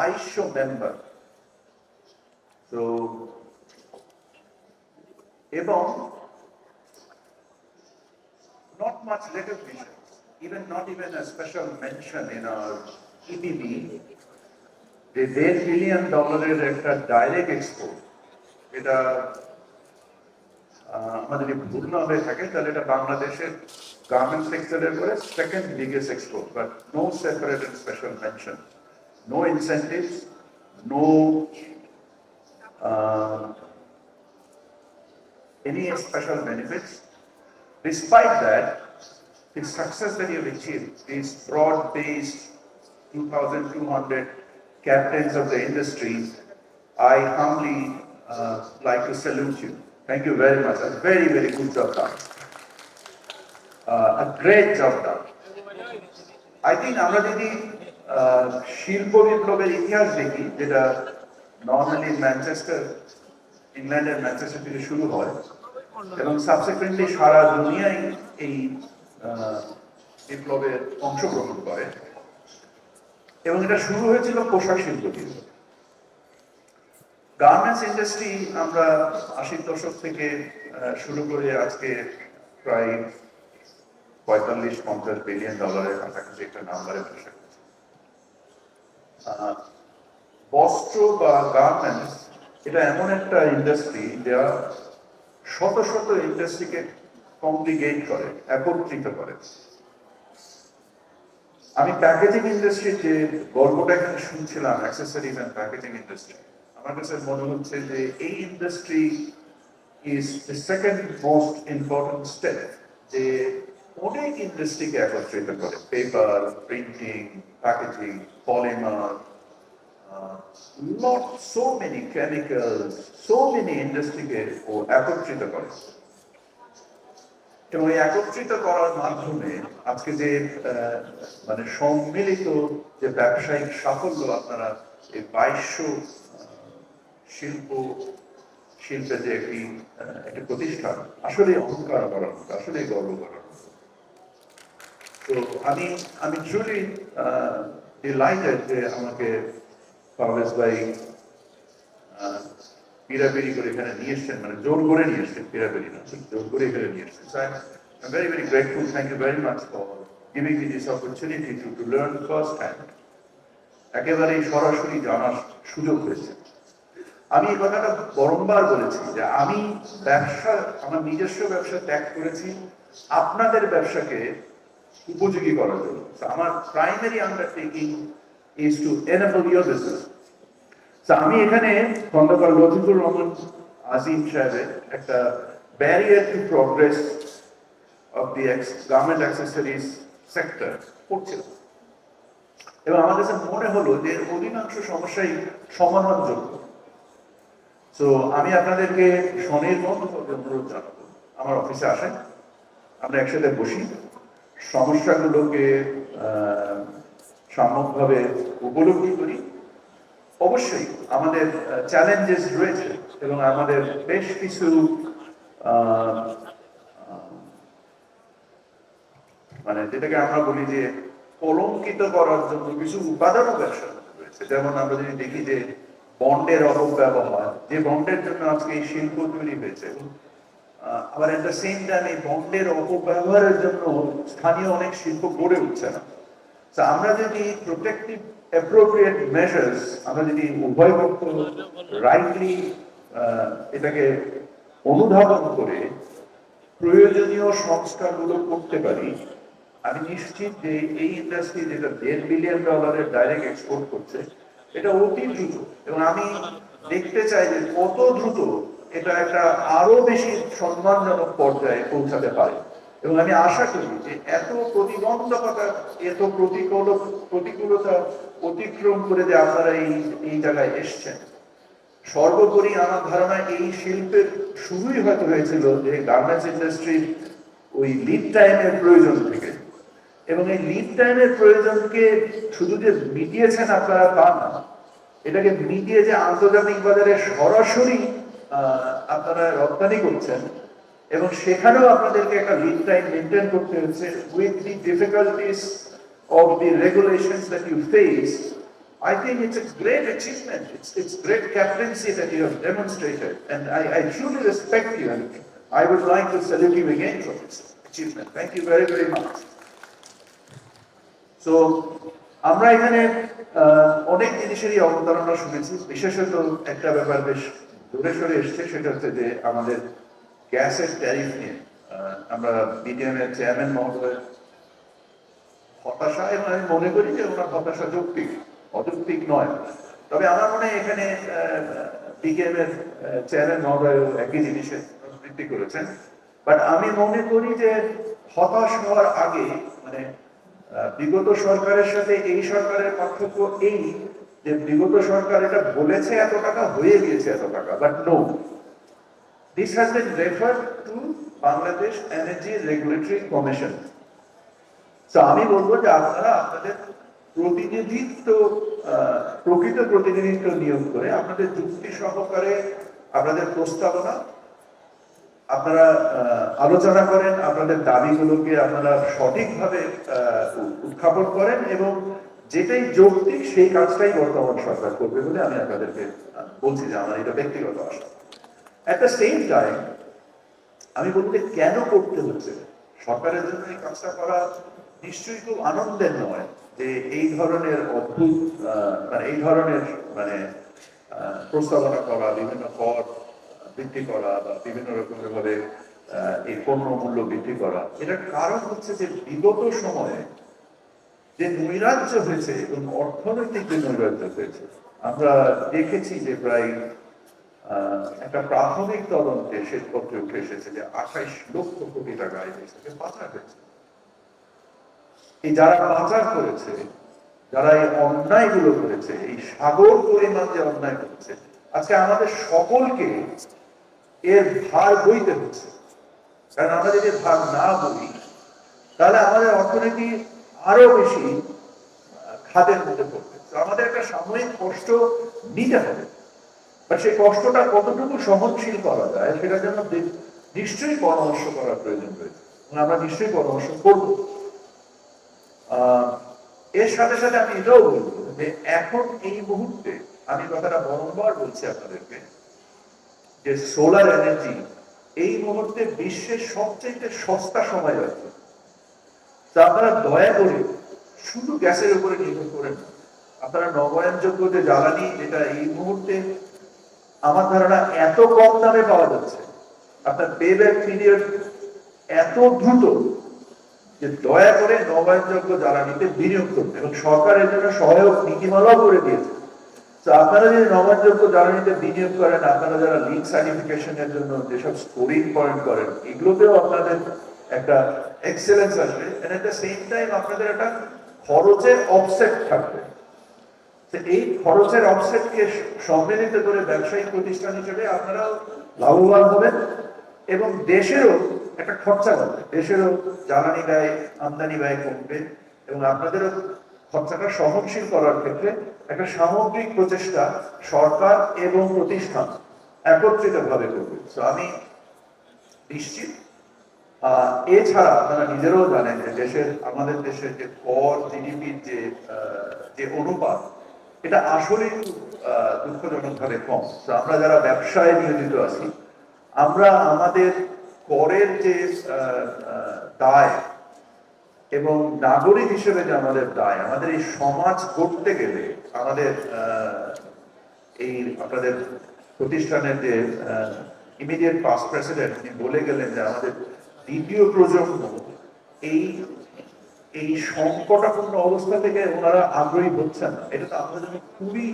বাইশশো মেম্বার তো এবং not much recognition, even not even a special mention in our EPB, যে দেড় বিলিয়ন ডলারের একটা ডাইরেক্ট এক্সপোর্ট এটা আহ, আমাদের যদি ভুল না হয়ে থাকে তাহলে এটা বাংলাদেশের গার্মেন্ট সেক্টরের পরে second biggest export but no separate and special mention no incentives, no uh, any special benefits. Despite that, the success that you've achieved, these broad-based 2,200 captains of the industry, I humbly uh, like to salute you. Thank you very much. A very, very good job done. Uh, a great job done. I think Amra শিল্প বিপ্লবের ইতিহাস দেখি যেটা normally Manchester ইংল্যান্ডের Manchester থেকে শুরু হয়। এবং সাবসিকুয়েন্টলি সারা দুনিয়ায় এই বিপ্লবের অংশগ্রহণ করে। এবং এটা শুরু হয়েছিল পোশাক শিল্প দিয়ে। গার্মেন্টস ইন্ডাস্ট্রি আমরা আশির দশক থেকে শুরু করে আজকে প্রায় পঁয়তাল্লিশ পঞ্চাশ বিলিয়ন ডলারের কাছাকাছি একটা নাম্বারে আহ, বস্ত্র বা গার্মেন্টস এটা এমন একটা ইন্ডাস্ট্রি যা শত শত ইন্ডাস্ট্রিকে কমপ্লিকেট করে, একত্রিত করে। আমি প্যাকেজিং ইন্ডাস্ট্রির যে গল্পটা এখানে শুনছিলাম অ্যাক্সেসরিজ অ্যান্ড প্যাকেজিং ইন্ডাস্ট্রি আমার কাছে মনে হচ্ছে যে এই industry is the second most important step যে অনেক ইন্ডাস্ট্রিকে একত্রিত করে। Paper printing packaging polymer not so many chemicals, so many ইন্ডাস্ট্রিকে ও একত্রিত করে। এবং একত্রিত করার মাধ্যমে আজকে যে মানে সম্মিলিত যে ব্যবসায়িক সাফল্য আপনারা এই বাইশশো শিল্প শিল্পে যে একটি একটি প্রতিষ্ঠান আসলে অহংকার করার মতো আসলে গর্ব করার তো আমি আমি ট্রুলি ডিলাইটেড যে আমাকে পারভেজ ভাই আহ, পিরাপিরি করে এখানে নিয়ে এসছেন মানে জোর করে নিয়ে এসছেন পিরাপিরি না জোর করে এখানে নিয়ে এসছেন। I'm very very grateful thank you very much for giving me this opportunity to to learn first hand একেবারে সরাসরি জানার সুযোগ হয়েছে। আমি এই কথাটা বারংবার বলেছি যে আমি ব্যবসা আমার নিজস্ব ব্যবসা ত্যাগ করেছি। আপনাদের ব্যবসাকে উপযোগী করার জন্য। আমার primary undertaking is to enable your business আমি এখানে খন্দকার লতিফুর রহমান আজিম সাহেবের একটা barrier to progress of the garment accessories sector পড়ছিলাম এবং আমার কাছে মনে হলো যে অধিকাংশ সমস্যাই সমাধানযোগ্য। তো আমি আপনাদেরকে স্বনির্বন্ধভাবে অনুরোধ জানাব। আমার অফিসে আসেন। আমরা একসাথে বসি। সমস্যাগুলোকে সাম্যকভাবে উপলব্ধি করি। অবশ্যই আমাদের চ্যালেঞ্জেস রয়েছে এবং আমাদের বেশ কিছু মানে যেটাকে আমরা বলি যে কলঙ্কিত করার জন্য কিছু উপাদানও ব্যবসার মধ্যে রয়েছে যেমন আমরা যদি দেখি যে বন্ডের অপব্যবহার যে বন্ডের জন্য আজকে এই শিল্প তৈরি হয়েছে আবার এট দ্য সেম টাইম এই বন্ডের অপব্যবহারের জন্য স্থানীয় অনেক শিল্প গড়ে উঠছে না। তো আমরা যদি প্রোটেক্টিভ অ্যাপ্রোপ্রিয়েট মেজার্স আমরা যদি উভয় পক্ষ রাইটলি এটাকে অনুধাবন করে প্রয়োজনীয় সংস্কারগুলো করতে পারি, আমি নিশ্চিত যে এই ইন্ডাস্ট্রি যেটা দেড় বিলিয়ন ডলারের ডাইরেক্ট এক্সপোর্ট করছে, এটা অতি দ্রুত। এবং আমি দেখতে চাই যে কত দ্রুত এটা একটা আরও বেশি সম্মানজনক পর্যায়ে পৌঁছাতে পারে। এবং আমি আশা করি যে এত প্রতিবন্ধকতা, এত প্রতিকূল, প্রতিকূলতা অতিক্রম করে যে আপনারা এই এই জায়গায় এসছেন। সর্বোপরি আমার ধারণা এই শিল্পের শুরুই হয়তো হয়েছিল যে গার্মেন্টস ইন্ডাস্ট্রির ওই লিড টাইমের প্রয়োজন থেকে। এবং এই লিড টাইমের প্রয়োজনকে শুধু যে মিটিয়েছেন আপনারা তা না, এটাকে মিটিয়ে যে আন্তর্জাতিক বাজারে সরাসরি আপনারা রপ্তানি করছেন এবং সেখানেও আপনাদেরকে একটা লিড টাইম মেনটেন করতে হচ্ছে with the difficulties of the regulations that you face I think it's a great achievement. It's, it's great captaincy that you have demonstrated. And I, I truly respect you. And I would like to salute you again for this achievement. Thank you very, very much. So, আমরা এখানে অনেক জিনিসেরই অবতারণা শুনেছি বিশেষত একটা ব্যাপার বেশ দূরে সরে এসছে সেটা হচ্ছে যে আমাদের গ্যাসের ট্যারিফ নিয়ে আমরা বিডিএম এর চেয়ারম্যান মহোদয় হতাশা, এবং আমি মনে করি যে ওনার হতাশা যৌক্তিক, অযৌক্তিক নয়। তবে আমার মনে হয় এখানে বিকেএম এর চেয়ারম্যান মহোদয় একই জিনিসের পুনরাবৃত্তি করেছেন। বাট আমি মনে করি যে হতাশ হওয়ার আগে মানে বিগত সরকারের সাথে এই সরকারের পার্থক্য এই যে বিগত সরকার এটা বলেছে এত টাকা, হয়ে গিয়েছে এত টাকা but no this has been refer to Bangladesh energy regulatory commission আমি বলব যে আপনারা আপনাদের প্রতিনিধিত্ব প্রকৃত প্রতিনিধিত্ব নিয়োগ করে আপনাদের যুক্তি সহকারে আপনাদের প্রস্তাবনা আপনারা আলোচনা করেন, আপনাদের দাবিগুলোকে আপনারা সঠিকভাবে উত্থাপন করেন এবং যেটাই যৌক্তিক সেই কাজটাই বর্তমান সরকার করবে বলে আমি আপনাদেরকে বলছি যে আমার এটা ব্যক্তিগত আশা। অ্যাট দ্য সেম টাইম আমি বলতে কেন করতে হচ্ছে? সরকারের জন্য এই কাজটা করা নিশ্চয়ই খুব আনন্দের নয় যে এই ধরনের অদ্ভুত মানে এই ধরনের মানে প্রস্তাবনা করা, বিভিন্ন কর বৃদ্ধি করা বা বিভিন্ন রকমের ভাবে এই পণ্য মূল্য বৃদ্ধি করা। এটার কারণ হচ্ছে যে বিগত সময়ে যে নৈরাজ্য হয়েছে এবং অর্থনৈতিক যে নৈরাজ্য হয়েছে, আমরা দেখেছি যে প্রায় একটা প্রাথমিক তদন্তে শ্বেতপত্রে উঠে এসেছে যে আঠাইশ লক্ষ কোটি টাকা এই দেশ থেকে পাচার হয়েছে। এই যারা পাচার করেছে, যারা এই অন্যায়গুলো করেছে, এই সাগর পরিমাণ যে অন্যায় করেছে, আজকে আমাদের সকলকে এর ভার বইতে হচ্ছে। কারণ আমরা যদি ভার না বই তাহলে আমাদের অর্থনীতি আরও বেশি খাদের মধ্যে পড়বে। আমাদের একটা সাময়িক কষ্ট নিতে হবে। সেই কষ্টটা কতটুকু সহনশীল করা যায়, সেটার জন্য নিশ্চয়ই পরামর্শ করার প্রয়োজন রয়েছে। আমরা নিশ্চয়ই পরামর্শ করব। এর সাথে সাথে আমি এটাও বলব যে এখন এই মুহূর্তে আমি কথাটা বারংবার বলছি আপনাদেরকে যে সোলার এনার্জি এই মুহূর্তে বিশ্বের সবচেয়ে সস্তা সময় আছে তা আপনারা দয়া করে শুধু গ্যাসের উপরে নির্ভর করেন। আপনারা নবায়নযোগ্য যে জ্বালানি যেটা এই মুহূর্তে আমার ধারণা এত কম দামে পাওয়া যাচ্ছে। আপনার পে ব্যাক পিরিয়ড এত দ্রুত যে দয়া করে নবায়নযোগ্য জ্বালানিতে বিনিয়োগ করতে এবং সরকার এর জন্য সহায়ক নীতিমালাও করে দিয়েছে। আপনারা যদি নবায়নযোগ্য জ্বালানিতে বিনিয়োগ করেন, আপনারা যারা লিড সার্টিফিকেশনের জন্য যেসব স্কোরিং পয়েন্ট করেন, এগুলোতেও আপনাদের একটা এক্সেলেন্স আসবে। And at the same time আপনাদের একটা খরচের অফসেট থাকবে। এই খরচের অফসেটকে সম্মিলিত করে ব্যবসায়িক প্রতিষ্ঠান হিসেবে আপনারাও লাভবান হবেন এবং দেশেরও একটা খরচা বাড়বে। দেশেরও জ্বালানি ব্যয়, আমদানি ব্যয় কমবে এবং আপনাদেরও খরচাটা সহনশীল করার ক্ষেত্রে একটা সামগ্রিক প্রচেষ্টা সরকার এবং প্রতিষ্ঠান একত্রিত ভাবে করবে। তো আমি নিশ্চিত এছাড়া আপনারা নিজেরাও জানেন যে দেশের, আমাদের দেশের যে কর, জিডিপির যে যে অনুপাত, এটা আসলে দুঃখজনক ভাবে কম। তো আমরা যারা ব্যবসায় নিয়োজিত আছি, আমরা আমাদের করের যে দায় এবং নাগরিক হিসেবে যে আমাদের দায়, আমাদের এই সমাজ করতে গেলে আমাদের এই আপনাদের প্রতিষ্ঠানের যে ইমিডিয়েট পাস্ট প্রেসিডেন্ট উনি বলে গেলেন যে আমাদের দ্বিতীয় প্রজন্ম এই এই সংকটাপূর্ণ অবস্থা থেকে ওনারা আগ্রহী হচ্ছেন না। এটা তো আমাদের জন্য খুবই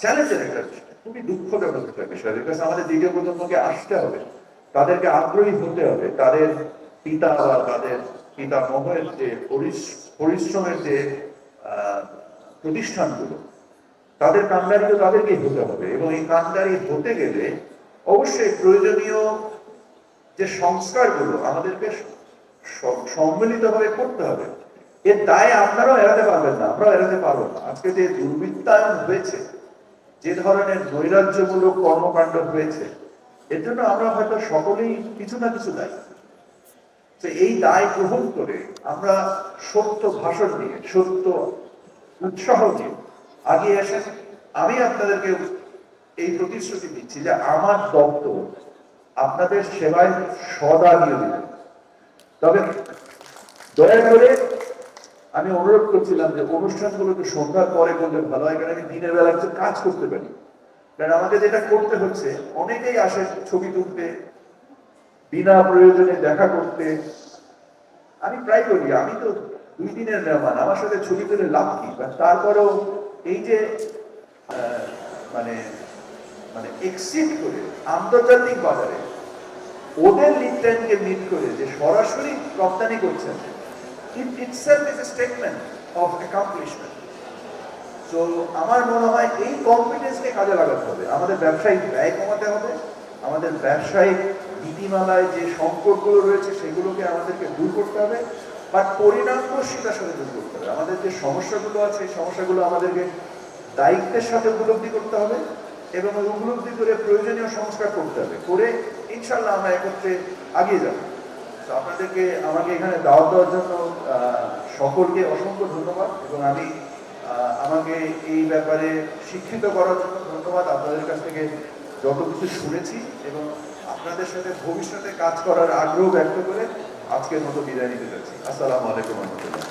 চ্যালেঞ্জের একটা বিষয়, খুবই দুঃখজনক একটা বিষয় বিকজ আমাদের দ্বিতীয় প্রজন্মকে আসতে হবে, তাদেরকে আগ্রহী হতে হবে, তাদের পিতা বা তাদের পিতা মহের যে পরিশ- পরিশ্রমের যে প্রতিষ্ঠানগুলো, তাদের তো তাদেরকেই হতে হবে এবং এই কান্ডারি হতে গেলে অবশ্যই প্রয়োজনীয় যে সংস্কারগুলো আমাদেরকে সম্মিলিতভাবে করতে হবে। এর দায় আপনারাও এড়াতে পারবেন না, আমরাও এড়াতে পারব না। আজকে যে দুর্বৃত্তায়ন হয়েছে, যে ধরনের নৈরাজ্যমূলক কর্মকাণ্ড হয়েছে, এর জন্য আমরা হয়তো সকলেই কিছু না কিছু দায়ী। তো এই দায় গ্রহণ করে আমরা সত্য ভাষণ নিয়ে, সত্য উৎসাহ দিয়ে আগিয়ে আসেন। আমি আপনাদেরকে এই প্রতিশ্রুতি দিচ্ছি যে আমার দপ্তর আপনাদের সেবায় সদা নিয়োজিত। তবে দয়া করে আমি অনুরোধ করছিলাম যে অনুষ্ঠানগুলো একটু সন্ধ্যার পরে করলে ভালো হয়, কারণ আমি দিনের বেলা কিছু কাজ করতে পারি। কারণ আমাকে যেটা করতে হচ্ছে, অনেকেই আসে ছবি তুলতে বিনা প্রয়োজনে দেখা করতে আমি প্রায় করি। আমি তো দুই দিনের মেহমান, আমার সাথে ছবি তুলে লাভ কি? তারপরেও এই যে মানে মানে এক্সিট করে আন্তর্জাতিক বাজারে ওদের লিড টাইমকে মিট করে যে সরাসরি রপ্তানি করছেন it is a statement of accomplishment তো আমার মনে হয় এই কনফিডেন্সকে কাজে লাগাতে হবে। আমাদের ব্যবসায়িক ব্যয় কমাতে হবে, আমাদের ব্যবসায়িক নীতিমালায় যে সংকটগুলো রয়েছে সেগুলোকে আমাদেরকে দূর করতে হবে বাট পরিণামদর্শিতার সাথে দূর করতে হবে। আমাদের যে সমস্যাগুলো আছে এই সমস্যাগুলো আমাদেরকে দায়িত্বের সাথে উপলব্ধি করতে হবে এবং উপলব্ধি করে প্রয়োজনীয় সংস্কার করতে হবে, করে ইনশাল্লাহ আমরা একত্রে আগিয়ে যাব। তো আপনাদেরকে, আমাকে এখানে দাওয়াত দেওয়ার জন্য সকলকে অসংখ্য ধন্যবাদ এবং আমি আমাকে এই ব্যাপারে শিক্ষিত করার জন্য ধন্যবাদ। আপনাদের কাছ থেকে যত কিছু শুনেছি এবং আপনাদের সাথে ভবিষ্যতে কাজ করার আগ্রহ ব্যক্ত করে আজকের মতো বিদায় নিতে যাচ্ছি। আসসালামু আলাইকুম রহমতুল্লাহ।